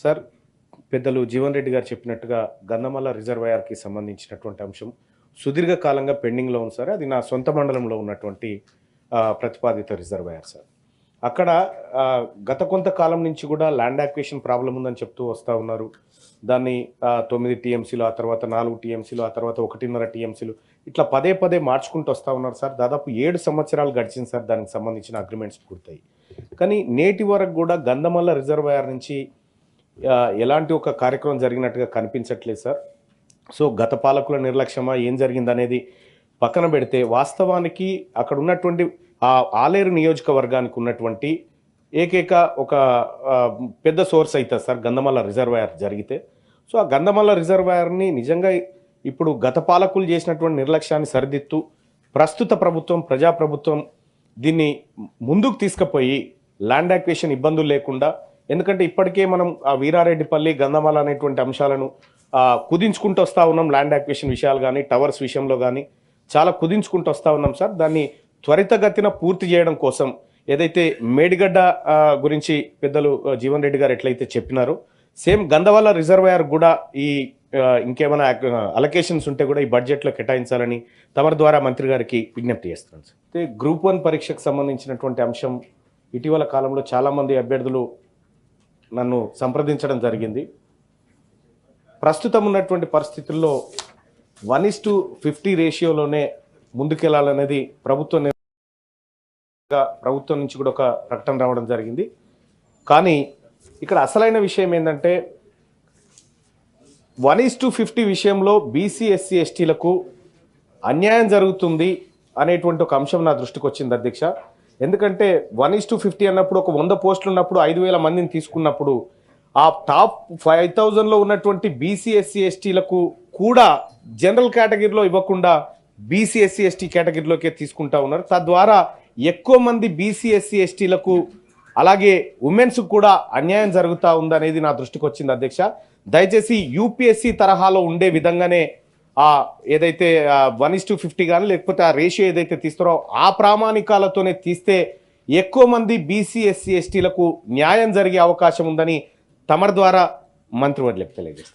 Sir పెద్దలు జీవన్ రెడ్డి గారు చెప్పినట్టుగా గంధమల్ల రిజర్వాయర్కి సంబంధించినటువంటి అంశం సుదీర్ఘకాలంగా పెండింగ్లో ఉంది సార్. అది నా సొంత మండలంలో ఉన్నటువంటి ప్రతిపాదిత రిజర్వాయర్ సార్. అక్కడ గత కొంతకాలం నుంచి కూడా ల్యాండ్ యాక్వేషన్ ప్రాబ్లం ఉందని చెప్తూ వస్తూ ఉన్నారు. దాన్ని తొమ్మిది టీఎంసీలు ఆ తర్వాత నాలుగు టీఎంసీలు ఆ తర్వాత ఒకటిన్నర టీఎంసీలు ఇట్లా పదే పదే మార్చుకుంటూ వస్తూ ఉన్నారు సార్. దాదాపు ఏడు సంవత్సరాలు గడిచింది సార్ దానికి సంబంధించిన అగ్రిమెంట్స్ పూర్తయి కానీ నేటి వరకు కూడా గంధమల్ల రిజర్వాయర్ నుంచి ఎలాంటి ఒక కార్యక్రమం జరిగినట్టుగా కనిపించట్లేదు సార్. సో గత పాలకుల నిర్లక్ష్యమా ఏం జరిగిందనేది పక్కన పెడితే వాస్తవానికి అక్కడ ఉన్నటువంటి ఆ ఆలేరు నియోజకవర్గానికి ఉన్నటువంటి ఏకైక ఒక పెద్ద సోర్స్ అవుతుంది సార్ గంధమల్ల రిజర్వాయర్ జరిగితే. సో ఆ గంధమల్ల రిజర్వాయర్ని నిజంగా ఇప్పుడు గత పాలకులు చేసినటువంటి నిర్లక్ష్యాన్ని సరిదిద్దు ప్రస్తుత ప్రభుత్వం ప్రజాప్రభుత్వం దీన్ని ముందుకు తీసుకుపోయి ల్యాండ్ యాక్వేషన్ ఇబ్బందులు లేకుండా ఎందుకంటే ఇప్పటికే మనం ఆ వీరారెడ్డిపల్లి గంధమాల అనేటువంటి అంశాలను కుదించుకుంటూ వస్తూ ఉన్నాం ల్యాండ్ యాక్వేషన్ విషయాలు కానీ టవర్స్ విషయంలో కానీ చాలా కుదించుకుంటూ వస్తూ ఉన్నాం సార్. దాన్ని త్వరితగతిన పూర్తి చేయడం కోసం ఏదైతే మేడిగడ్డ గురించి పెద్దలు జీవన్ రెడ్డి గారు ఎట్లయితే చెప్పినారో సేమ్ గంధవల్ల రిజర్వాయర్ కూడా ఈ ఇంకేమైనా అలొకేషన్స్ ఉంటే కూడా ఈ బడ్జెట్లో కేటాయించాలని తమరి ద్వారా మంత్రి గారికి విజ్ఞప్తి చేస్తున్నాను సార్. అయితే గ్రూప్ వన్ పరీక్షకు సంబంధించినటువంటి అంశం ఇటీవల కాలంలో చాలామంది అభ్యర్థులు నన్ను సంప్రదించడం జరిగింది. ప్రస్తుతం ఉన్నటువంటి పరిస్థితుల్లో వన్ ఇస్ టు ఫిఫ్టీ రేషియోలోనే ముందుకెళ్ళాలనేది ప్రభుత్వం ప్రభుత్వం నుంచి కూడా ఒక ప్రకటన రావడం జరిగింది. కానీ ఇక్కడ అసలైన విషయం ఏంటంటే వన్ ఈస్ టు ఫిఫ్టీ విషయంలో బీసీ ఎస్సీ ఎస్టీలకు అన్యాయం జరుగుతుంది అనేటువంటి ఒక అంశం నా దృష్టికి వచ్చింది అధ్యక్ష. ఎందుకంటే వన్ ఇస్ టు ఫిఫ్టీ అన్నప్పుడు ఒక వంద పోస్టులు ఉన్నప్పుడు ఐదు వేల మందిని తీసుకున్నప్పుడు ఆ టాప్ ఫైవ్ థౌజండ్లో ఉన్నటువంటి బీసీఎస్సీ ఎస్టీలకు కూడా జనరల్ కేటగిరీలో ఇవ్వకుండా బీసీఎస్సీ ఎస్టీ కేటగిరీలోకే తీసుకుంటా ఉన్నారు. తద్వారా ఎక్కువ మంది బీసీఎస్సీ ఎస్టీలకు అలాగే ఉమెన్స్ కూడా అన్యాయం జరుగుతూ ఉందనేది నా దృష్టికి వచ్చింది అధ్యక్ష. దయచేసి యూపీఎస్సీ తరహాలో ఉండే విధంగానే ఆ ఏదైతే వన్ ఇస్ టు ఫిఫ్టీ కానీ లేకపోతే ఆ రేషియో ఏదైతే తీస్తారో ఆ ప్రామాణికాలతోనే తీస్తే ఎక్కువ మంది బీసీ ఎస్సీ ఎస్టీలకు న్యాయం జరిగే అవకాశం ఉందని తమర్ ద్వారా మంత్రివర్యులకు తెలియజేస్తారు